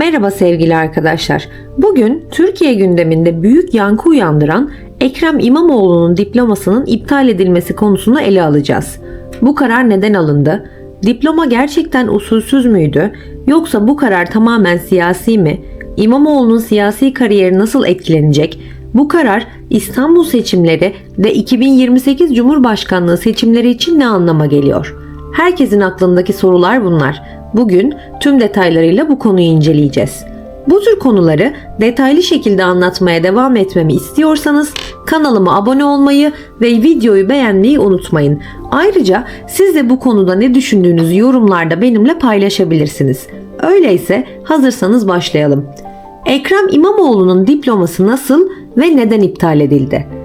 Merhaba sevgili arkadaşlar. Bugün Türkiye gündeminde büyük yankı uyandıran Ekrem İmamoğlu'nun diplomasının iptal edilmesi konusunu ele alacağız. Bu karar neden alındı? Diploma gerçekten usulsüz müydü? Yoksa bu karar tamamen siyasi mi? İmamoğlu'nun siyasi kariyeri nasıl etkilenecek? Bu karar İstanbul seçimleri ve 2028 Cumhurbaşkanlığı seçimleri için ne anlama geliyor? Herkesin aklındaki sorular bunlar. Bugün tüm detaylarıyla bu konuyu inceleyeceğiz. Bu tür konuları detaylı şekilde anlatmaya devam etmemi istiyorsanız kanalıma abone olmayı ve videoyu beğenmeyi unutmayın. Ayrıca siz de bu konuda ne düşündüğünüzü yorumlarda benimle paylaşabilirsiniz. Öyleyse hazırsanız başlayalım. Ekrem İmamoğlu'nun diploması nasıl ve neden iptal edildi?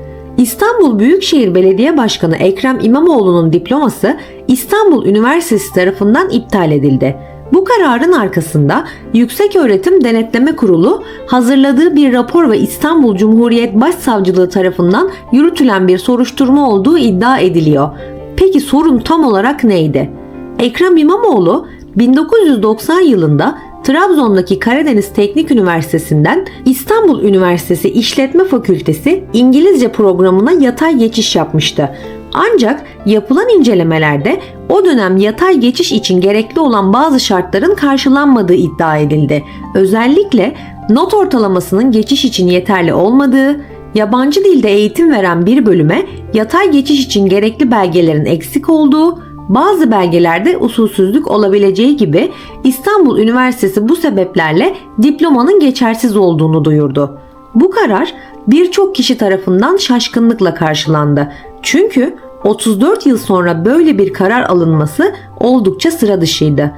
İstanbul Büyükşehir Belediye Başkanı Ekrem İmamoğlu'nun diploması İstanbul Üniversitesi tarafından iptal edildi. Bu kararın arkasında Yükseköğretim Denetleme Kurulu hazırladığı bir rapor ve İstanbul Cumhuriyet Başsavcılığı tarafından yürütülen bir soruşturma olduğu iddia ediliyor. Peki sorun tam olarak neydi? Ekrem İmamoğlu 1990 yılında Trabzon'daki Karadeniz Teknik Üniversitesi'nden İstanbul Üniversitesi İşletme Fakültesi İngilizce programına yatay geçiş yapmıştı. Ancak yapılan incelemelerde o dönem yatay geçiş için gerekli olan bazı şartların karşılanmadığı iddia edildi. Özellikle not ortalamasının geçiş için yeterli olmadığı, yabancı dilde eğitim veren bir bölüme yatay geçiş için gerekli belgelerin eksik olduğu, bazı belgelerde usulsüzlük olabileceği gibi İstanbul Üniversitesi bu sebeplerle diplomanın geçersiz olduğunu duyurdu. Bu karar birçok kişi tarafından şaşkınlıkla karşılandı. Çünkü 34 yıl sonra böyle bir karar alınması oldukça sıra dışıydı.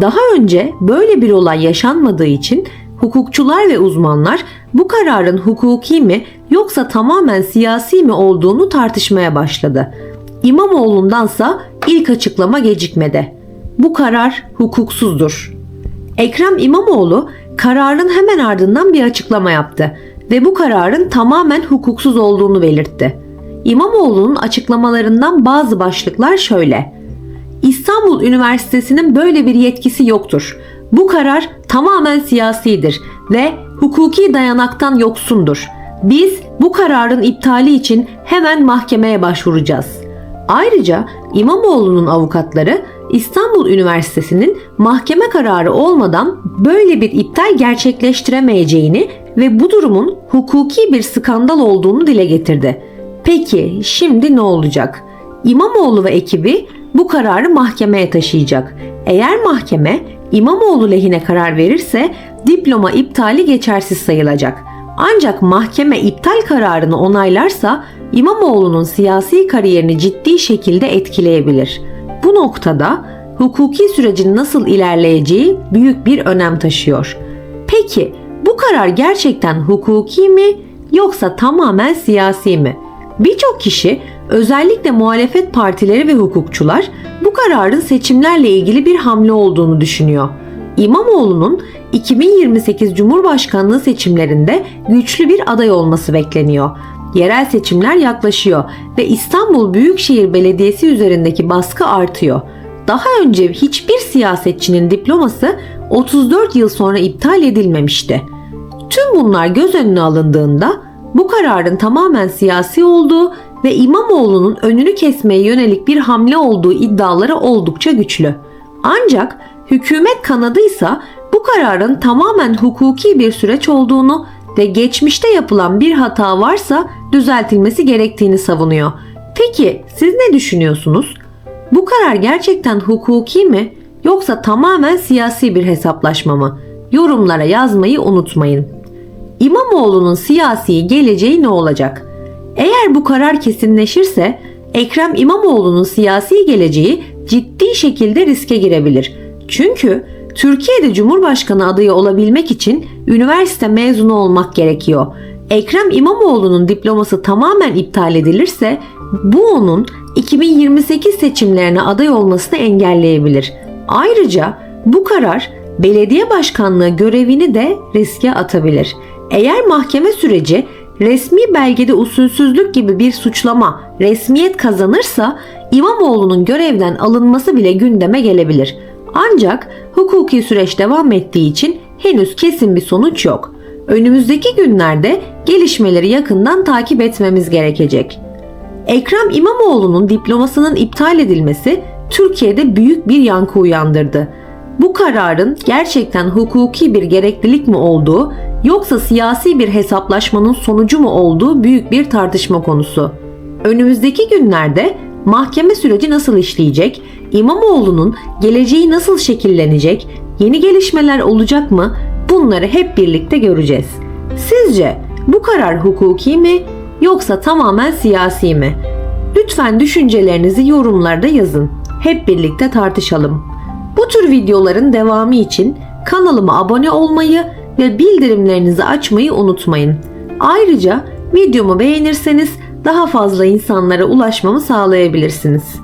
Daha önce böyle bir olay yaşanmadığı için hukukçular ve uzmanlar bu kararın hukuki mi yoksa tamamen siyasi mi olduğunu tartışmaya başladı. İmamoğlu'ndansa ilk açıklama gecikmedi. Bu karar hukuksuzdur. Ekrem İmamoğlu kararın hemen ardından bir açıklama yaptı ve bu kararın tamamen hukuksuz olduğunu belirtti. İmamoğlu'nun açıklamalarından bazı başlıklar şöyle. İstanbul Üniversitesi'nin böyle bir yetkisi yoktur. Bu karar tamamen siyasidir ve hukuki dayanaktan yoksundur. Biz bu kararın iptali için hemen mahkemeye başvuracağız. Ayrıca İmamoğlu'nun avukatları İstanbul Üniversitesi'nin mahkeme kararı olmadan böyle bir iptal gerçekleştiremeyeceğini ve bu durumun hukuki bir skandal olduğunu dile getirdi. Peki şimdi ne olacak? İmamoğlu ve ekibi bu kararı mahkemeye taşıyacak. Eğer mahkeme İmamoğlu lehine karar verirse diploma iptali geçersiz sayılacak. Ancak mahkeme iptal kararını onaylarsa İmamoğlu'nun siyasi kariyerini ciddi şekilde etkileyebilir. Bu noktada hukuki sürecin nasıl ilerleyeceği büyük bir önem taşıyor. Peki bu karar gerçekten hukuki mi yoksa tamamen siyasi mi? Birçok kişi özellikle muhalefet partileri ve hukukçular bu kararın seçimlerle ilgili bir hamle olduğunu düşünüyor. İmamoğlu'nun 2028 Cumhurbaşkanlığı seçimlerinde güçlü bir aday olması bekleniyor. Yerel seçimler yaklaşıyor ve İstanbul Büyükşehir Belediyesi üzerindeki baskı artıyor. Daha önce hiçbir siyasetçinin diploması 34 yıl sonra iptal edilmemişti. Tüm bunlar göz önüne alındığında bu kararın tamamen siyasi olduğu ve İmamoğlu'nun önünü kesmeye yönelik bir hamle olduğu iddiaları oldukça güçlü. Ancak hükümet kanadıysa kararın tamamen hukuki bir süreç olduğunu ve geçmişte yapılan bir hata varsa düzeltilmesi gerektiğini savunuyor. Peki siz ne düşünüyorsunuz? Bu karar gerçekten hukuki mi yoksa tamamen siyasi bir hesaplaşma mı? Yorumlara yazmayı unutmayın. İmamoğlu'nun siyasi geleceği ne olacak? Eğer bu karar kesinleşirse Ekrem İmamoğlu'nun siyasi geleceği ciddi şekilde riske girebilir. Çünkü Türkiye'de Cumhurbaşkanı adayı olabilmek için üniversite mezunu olmak gerekiyor. Ekrem İmamoğlu'nun diploması tamamen iptal edilirse bu onun 2028 seçimlerine aday olmasını engelleyebilir. Ayrıca bu karar belediye başkanlığı görevini de riske atabilir. Eğer mahkeme süreci resmi belgede usulsüzlük gibi bir suçlama resmiyet kazanırsa İmamoğlu'nun görevden alınması bile gündeme gelebilir. Ancak hukuki süreç devam ettiği için henüz kesin bir sonuç yok. Önümüzdeki günlerde gelişmeleri yakından takip etmemiz gerekecek. Ekrem İmamoğlu'nun diplomasının iptal edilmesi Türkiye'de büyük bir yankı uyandırdı. Bu kararın gerçekten hukuki bir gereklilik mi olduğu yoksa siyasi bir hesaplaşmanın sonucu mu olduğu büyük bir tartışma konusu. Önümüzdeki günlerde mahkeme süreci nasıl işleyecek, İmamoğlu'nun geleceği nasıl şekillenecek, yeni gelişmeler olacak mı bunları hep birlikte göreceğiz. Sizce bu karar hukuki mi yoksa tamamen siyasi mi? Lütfen düşüncelerinizi yorumlarda yazın. Hep birlikte tartışalım. Bu tür videoların devamı için kanalıma abone olmayı ve bildirimlerinizi açmayı unutmayın. Ayrıca videomu beğenirseniz daha fazla insanlara ulaşmamı sağlayabilirsiniz.